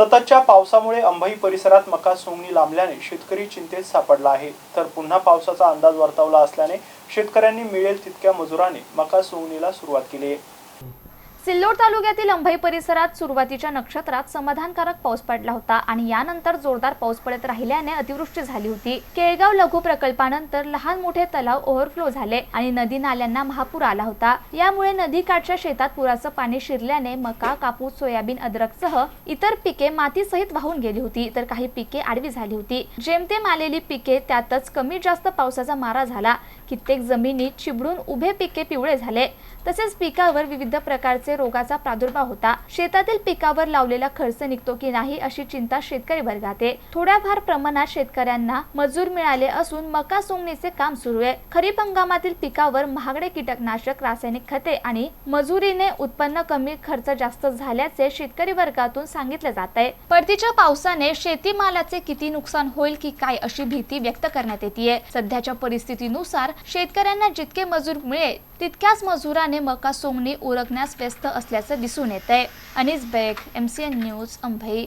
सततच्या पावसामुळे अंबई परिसरात मका सोंगणी लांबल्याने शेतकरी चिंतेत सापडला आहे. तर पुन्हा पावसाचा अंदाज वर्तवला असल्याने शेतकऱ्यांनी मिळेल तितक्या मजुराने मका सोंगणीला सुरुवात केली आहे. सिल्लोड तालुक्यातील अंभई परिसरात सुरुवातीच्या नक्षत्रात समाधानकारक पाऊस पडला होता आणि यानंतर जोरदार पाऊस पडत राहिल्याने अतिवृष्टी झाली होती. केळगाव लघु प्रकल्पानंतर लहान मोठे तलाव ओव्हरफ्लो झाले आणि नदी नाल्यांना महापूर आला होता. यामुळे नदीकाठच्या शेतात पुराचं पाणी शिरल्याने मका कापूस सोयाबीन अद्रकसह इतर पिके मातीसहित वाहून गेली होती. तर काही पिके आडवी झाली होती. जेमतेम आलेली पिके त्यातच कमी जास्त पावसाचा मारा झाला. कित्येक जमिनीत चिबडून उभे पिके पिवळे झाले. तसेच पिकावर विविध प्रकारचे रोगाचा प्रादुर्भाव होता. शेतातील पिकावर लावलेला खर्च निघतो की नाही अशी चिंता शेतकरी वर्गात आहे. थोड्याफार प्रमाणात शेतकऱ्यांना मजूर मिळाले असून मका सोंगणीचे काम सुरू आहे. खरीप हंगामातील पिकावर महागडे कीटकनाशक रासायनिक खते आणि मजुरीने उत्पन्न कमी खर्च जास्त झाल्याचे शेतकरी वर्गातून सांगितले जात आहे. परतीच्या पावसाने शेतीमालाचे किती नुकसान होईल की काय अशी भीती व्यक्त करण्यात येते सध्याच्या परिस्थितीनुसार शेतकऱ्यांना जितके मजूर मिळेल तितक्याच मजुराने मका सोंगणी उरकण्यास व्यस्त असल्याचं दिसून येत आहे Anis Baig M C N news Ambhai